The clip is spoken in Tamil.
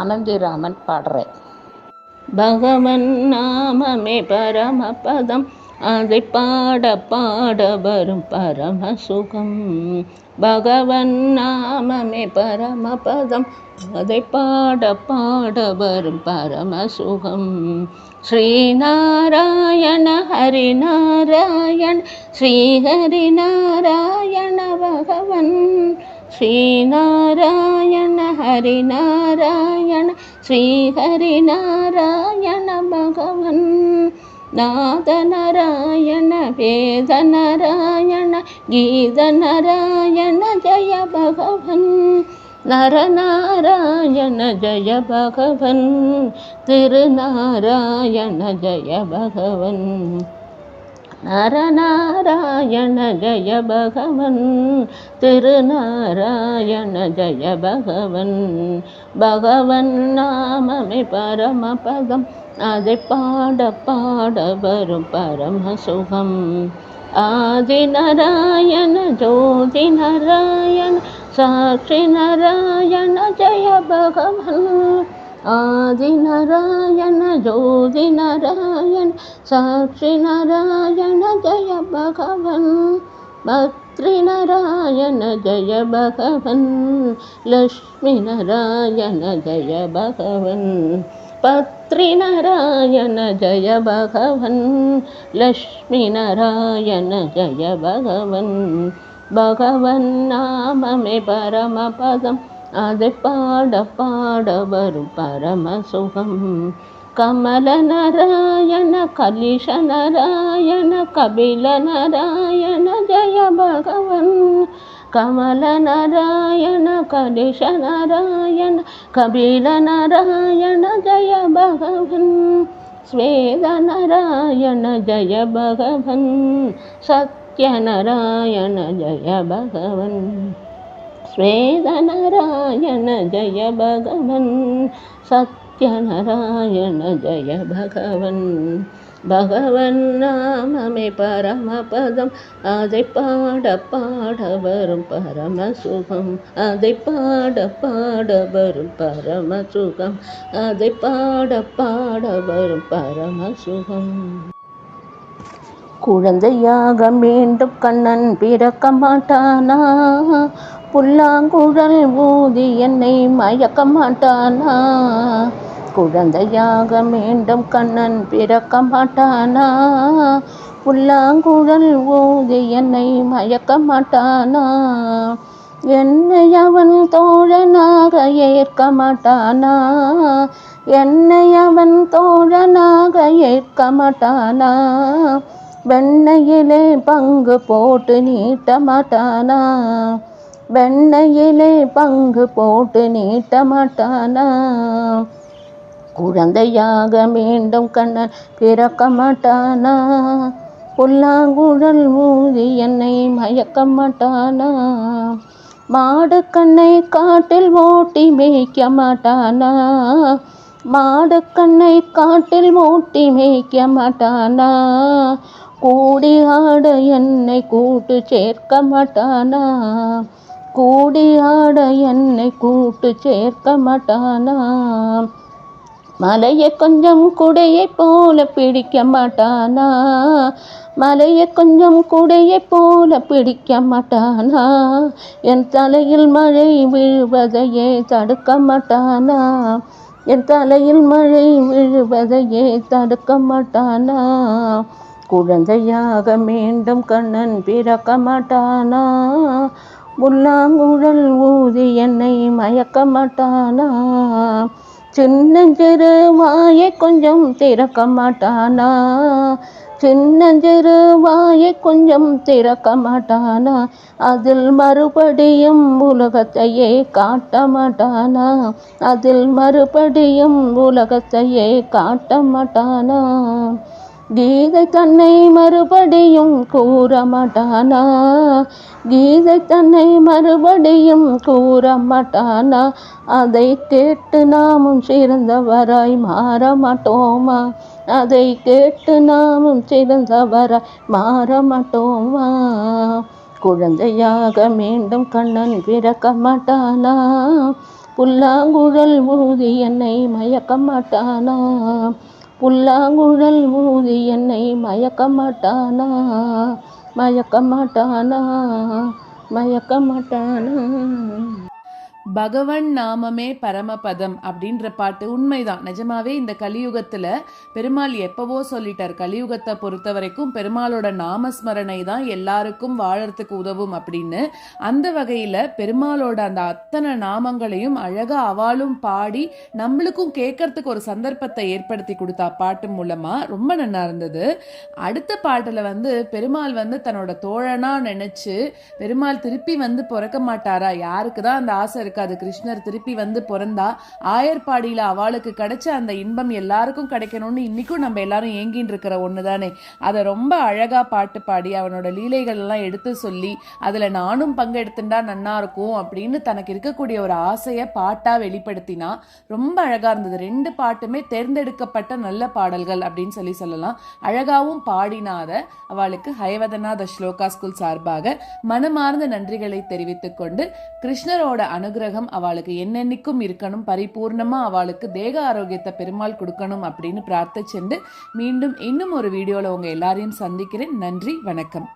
ஆனந்திராமன் பாடுறேன். பகவன் நாமமே பரமபதம் அதை பாட பாட வரும் பரம சுகம் பகவன் நாமமே பரமபதம் அதை பாட பாட வரும் பரம சுகம் ஸ்ரீநாராயண ஹரிநாராயண் ஸ்ரீஹரிநாராயண பகவன். ஸ்ரீநாராயண ஹரிநாராயண ஸ்ரீஹரி நாராயண பகவன் நாதநாராயண வேதநாராயண கீதநாராயண ஜய பகவன் நரநாராயண ஜய பகவன் திருநாராயண ஜய பகவன் நரநாராயண ஜய பகவன் திருநாராயண ஜய பகவன் பகவன் நாமமே பரமபதம் அதை பாட பாட வரும் பரம சுகம் ஆதி நாராயண ஜோதி நாராயண சாட்சி நாராயண ஜய பகவன் ஆதி நாராயண ஜோதி நாராயண சாட்சி நாராயண ஜய பகவன் பத்ரி நாராயண ஜய பகவன் லக்ஷ்மி நாராயண ஜய பகவன் பத்ரி நாராயண ஜய பகவன் லக்ஷ்மி நாராயண ஜய பகவன் பகவன் நாமமே பரமபதம் அதை பாட பாட வரும் பரம சுகம் கமல நாராயண கலிஷ நாராயண கபில நாராயண ஜய பகவன் கமல நாராயண கலிஷ நாராயண கபில நாராயண ஜய பகவன் ஸ்வேத நாராயண ஜய பகவன் சத்ய நாராயண ஜய பகவன் ஸ்வேதநாராயண ஜய பகவன் சத்யநாராயண ஜய பகவன். பகவன் நாமமே பரமபதம் அதை பாட பாட வரும் பரம சுகம் அதை பாட பாட வரும் பரம சுகம் அதை பாட பாட வரும் பரம சுகம் குழந்தையாக மீண்டும் கண்ணன் பிறக்க மாட்டானா? புல்லாங்குழல் ஊதி என்னை மயக்க மாட்டானா குழந்தையாக மீண்டும் கண்ணன் பிறக்க மாட்டானா? புல்லாங்குழல் ஊதி என்னை மயக்க மாட்டானா என்னை அவன் தோழனாக ஏற்க மாட்டானா? என்னை அவன் தோழனாக ஏற்க மாட்டானா? வெண்ணையிலே பங்கு போட்டு நீட்ட மாட்டானா? வெண்ணையிலே பங்கு போட்டு நீட்ட மாட்டானா? குழந்தையாக மீண்டும் கண்ணன் பிறக்க மாட்டானா? புல்லாங்குழல் ஊதி என்னை மயக்க மாட்டானா? மாடு கண்ணை காட்டில் ஓட்டி மேய்க்க மாட்டானா? மாடு கண்ணை காட்டில் ஓட்டி மேய்க்க மாட்டானா? கூடி ஆட என்னை கூட்டு சேர்க்க மாட்டானா? கூடி ஆட என்னை கூட்டு சேர்க்க மாட்டானா? மலையை கொஞ்சம் குடையை போல பிடிக்க மாட்டானா? மலையை கொஞ்சம் குடையை போல பிடிக்க மாட்டானா? என் தலையில் மழை விழுவதையே தடுக்க மாட்டானா? என் தலையில் மழை விழுவதையே தடுக்க மாட்டானா? குழந்தையாக மீண்டும் கண்ணன் பிறக்க மாட்டானா? புல்லாங்குழல் ஊதி என்னை மயக்க மாட்டானா சின்னஞ்சிறு வாயை கொஞ்சம் திறக்க மாட்டானா சின்னஞ்சிறு வாயை கொஞ்சம் திறக்க மாட்டானா அதில் மறுபடியும் உலகத்தையே காட்ட மாட்டானா அதில் மறுபடியும் உலகத்தையே காட்ட மாட்டானா கீதை தன்னை மறுபடியும் கூறமாட்டானா கீதை தன்னை மறுபடியும் கூறமாட்டானா அதை கேட்டு நாமும் சிறந்தவராய் மாற மாட்டோமா? அதை கேட்டு நாமும் சிறந்தவராய் மாற மாட்டோமா? குழந்தையாக மீண்டும் கண்ணன் பிறக்க மாட்டானா? புல்லாங்குழல் ஊதி என்னை மயக்க மாட்டானா? புல்லாங்குழல் ஊதி என்னை மயக்க மாட்டானா மயக்க மாட்டானா மயக்க மாட்டானா பகவன் நாமமே பரமபதம் அப்படின்ற பாட்டு உண்மைதான். நிஜமாவே இந்த கலியுகத்துல பெருமாள் எப்பவோ சொல்லிட்டார். கலியுகத்தை பொறுத்த வரைக்கும் பெருமாளோட நாமஸ்மரணை தான் எல்லாருக்கும் வாழறதுக்கு உதவும் அப்படின்னு. அந்த வகையில பெருமாளோட அந்த அத்தனை நாமங்களையும் அழகா அவாளும் பாடி நம்மளுக்கும் கேட்கறதுக்கு ஒரு சந்தர்ப்பத்தை ஏற்படுத்தி கொடுத்தா பாட்டு மூலமா ரொம்ப நல்லா இருந்தது. அடுத்த பாட்டுல வந்து பெருமாள் வந்து தன்னோட தோழனா நினைச்சு பெருமாள் திருப்பி வந்து பிறக்க மாட்டாரா? யாருக்கு தான் அந்த ஆசை இருக்காது. கிருஷ்ணர் திருப்பி வந்து பிறந்தா ஆயர்பாடியில் அவளுக்கு கிடைச்ச அந்த இன்பம் எல்லாருக்கும் கிடைக்கணும்னு இன்னைக்கும் நம்ம எல்லாரும் ஏங்கின்னு இருக்கிற ஒன்று தானே அதை ரொம்ப அழகாக பாட்டு பாடி அவனோட லீலைகள்லாம் எடுத்து சொல்லி அதில் நானும் பங்கெடுத்துட்டா நன்னா இருக்கும் அப்படின்னு தனக்கு இருக்கக்கூடிய ஒரு ஆசையை பாட்டாக வெளிப்படுத்தினா ரொம்ப அழகாக இருந்தது. ரெண்டு பாட்டுமே தேர்ந்தெடுக்கப்பட்ட நல்ல பாடல்கள் அப்படின்னு சொல்லி சொல்லலாம். அழகாகவும் பாடினாத அவளுக்கு ஹயவதநாத ஸ்லோகா ஸ்கூல் சார்பாக மனமார்ந்த நன்றிகளை தெரிவித்துக்கொண்டு கிருஷ்ணரோட கிருஷ்ணரோட அனுகிரகம் அவளுக்கு என்னென்னைக்கும் இருக்கணும் பரிபூர்ணமா அவளுக்கு தேக ஆரோக்கியத்தை பெருமாள் கொடுக்கணும் அப்படின்னு பிரார்த்திச்சுண்டு மீண்டும் இன்னும் ஒரு வீடியோவில் உங்க எல்லாரையும் சந்திக்கிறேன். நன்றி வணக்கம்.